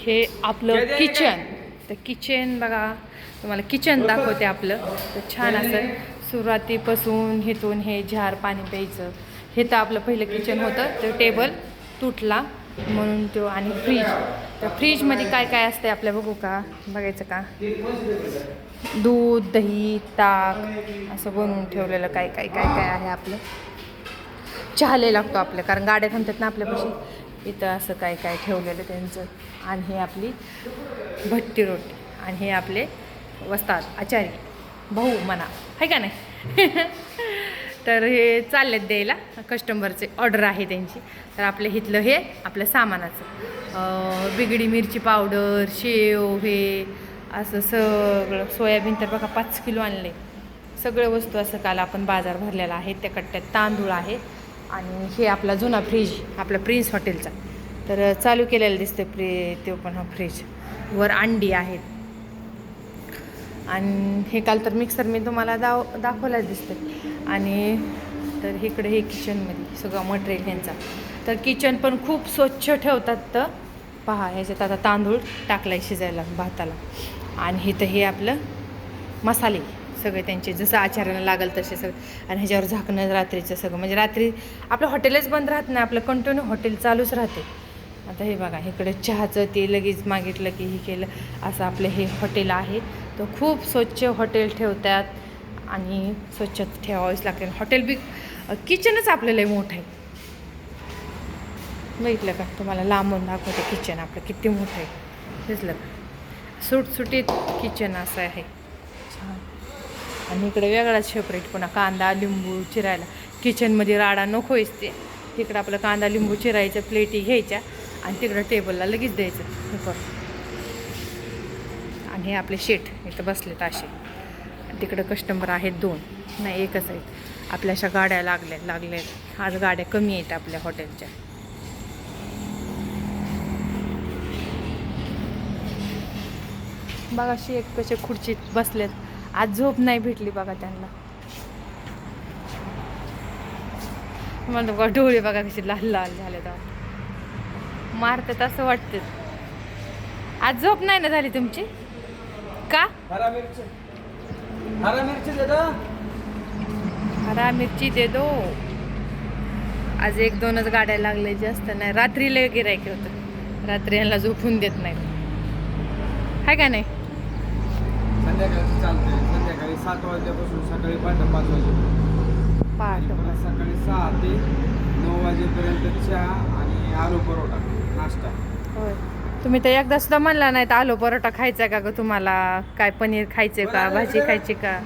हे आपलं किचन तर किचन बघा तुम्हाला किचन दाखवते आपलं. तर छान असं सुरुवातीपासून हेतून हे झार पाणी प्यायचं. हे तर आपलं पहिलं किचन होतं. तर टेबल तुटला म्हणून तो आणि फ्रीज तर फ्रीजमध्ये काय काय असते आपल्या बघू का? बघायचं का? दूध दही ताक असं बनवून ठेवलेलं काय काय काय काय आहे आपलं? चहाले लागतो आपलं कारण गाड्या थांबतात ना आपल्यापाशी. इथं असं काय काय ठेवलेलं त्यांचं. आणि हे आपली भट्टी रोटी. आणि हे आपले वस्ताद आचारी भाऊ म्हणा आहे का नाही? तर हे चाललेत द्यायला. कस्टमरचे ऑर्डर आहे त्यांची. तर आपल्या इथलं हे आपलं सामानाचं. बिगडी मिरची पावडर शेव हे असं सगळं. सोयाबीन तर बघा पाच किलो आणले. सगळं वस्तू असं काल आपण बाजार भरलेला आहे. त्या कट्ट्यात तांदूळ आहे. आणि हे आपला जुना फ्रीज आपला प्रिन्स हॉटेलचा तर चालू केलेलं दिसतं प्री तो पण हा फ्रीज वर अंडी आहेत. आणि हे काल तर मिक्सर मी तुम्हाला दाव दाखवलाच दिसतं आणि तर इकडे हे किचनमध्ये सगळं मटेरियल ह्यांचा. तर किचन पण खूप स्वच्छ ठेवतात तर. पहा ह्याच्यात आता तांदूळ टाकलाय शिजायला भाताला. आणि इथं हे आपलं मसाले. सगळे त्यांचे जसं आचाराला लागल तसे सगळं. आणि ह्याच्यावर झाकणं रात्रीचं सगळं. म्हणजे रात्री आपलं हॉटेलच बंद राहत नाही आपलं कंटिन्यू हॉटेल चालूच राहते. आता हे बघा इकडे चहाचं ते लगेच मागितलं की हे केलं. असं आपलं हे हॉटेल आहे. तर खूप स्वच्छ हॉटेल ठेवतात आणि स्वच्छ ठेवावीच लागते. हॉटेल बी किचनच आपल्याला लय मोठं आहे. बघितलं का? तुम्हाला लांबून दाखवते किचन आपलं किती मोठं आहे. दिसलं का? सुटसुटीत किचन असं आहे. छान. आणि इकडे वेगळाच सेपरेट पुन्हा कांदा लिंबू चिरायला. किचनमध्ये राडा नकोच ते. तिकडं आपलं कांदा लिंबू चिरायचं प्लेटी घ्यायच्या आणि तिकडं टेबलला लगेच द्यायचं. बरं आणि हे आपले शेट इथं बसलेत असे. आणि तिकडं कस्टमर आहेत दोन. नाही एकच आहेत. आपल्या अशा गाड्या लागल्या लागल्या आज गाड्या कमी आहेत आपल्या हॉटेलच्या बघाशी एक कसे खुर्चीत बसलेत. आज झोप नाही भेटली बघा त्यांना. मला बघा डोळे बघा कसे लाल लाल झाले तर मारतात असं वाटतं. आज झोप नाही ना झाली तुमची? का? हरा मिरची. दे दो. हरा मिरची दे दो. आज एक दोनच गाड्या लागले जास्त नाही. रात्री लय गिरायक होतं. रात्री यांना झोपून देत नाही. हाय का नाही? संध्याकाळची चालते संध्याकाळी सात वाजल्यापासून सकाळी पाच परत सकाळी सहा ते नऊ वाजेपर्यंत चहा आणि आलू परोठा नाश्ता. होय. तुम्ही तर एकदा सुद्धा म्हणला नाही तर आलू परोठा खायचा का ग तुम्हाला? काय पनीर खायचे का? भाजी खायची का?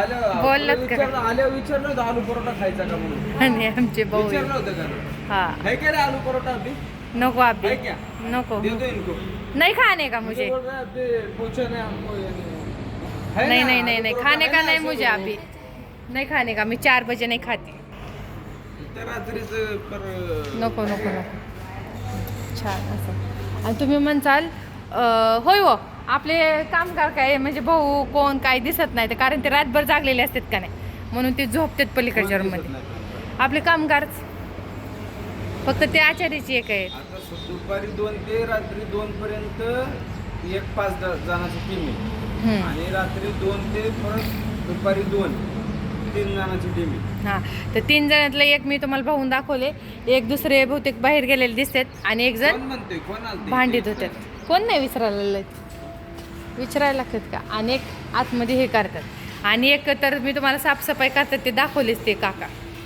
आलं बोललात का? आल्यावर विचारलं होतं आलू परोठा खायचा का म्हणून. आणि आमचे भाऊ विचारलं होतं का? ना? हा. है क्या रे आलू परोठा अभी? नको है अभी क्या? नको. दे दो इनको. नहीं खाने का मुझे? बोल रहे हैं, अभी पूछा नहीं हमको ये नहीं है नहीं नहीं नहीं नहीं खाने का नहीं मुझे. अभी। नहीं खाने का मैं चार बजे नहीं खाती। नको नको नको। छान असं। आणि तुम्ही म्हणसाल होय हो आपले कामगार काय म्हणजे भाऊ कोण काय दिसत नाही तर कारण ते रातभर जागलेले असतात का नाही? म्हणून ते झोपतात पलीकडच्या रूममध्ये. आपले कामगारच फक्त ते आचार्याची एक आहे दुपारी दोन ते रात्री दोन पर्यंत एक पाच जणांची टीम आहे. हम्म. आणि रात्री दोन ते परत दुपारी दोन तीन जणांची टीम आहे. हां तर तीन जणातलं एक मी तुम्हाला भाऊन दाखवले. एक दुसरे बहुतेक बाहेर गेलेले दिसतात आणि एक जण कोण म्हणतोय? कोण आलते भांडीत होत्यात कोण नाही विसरायला लागलेत विचारायला लागतात का? आणि एक आतमध्ये हे करतात. आणि एक तर मी तुम्हाला साफसफाई करतात ते दाखवलेच ते काका.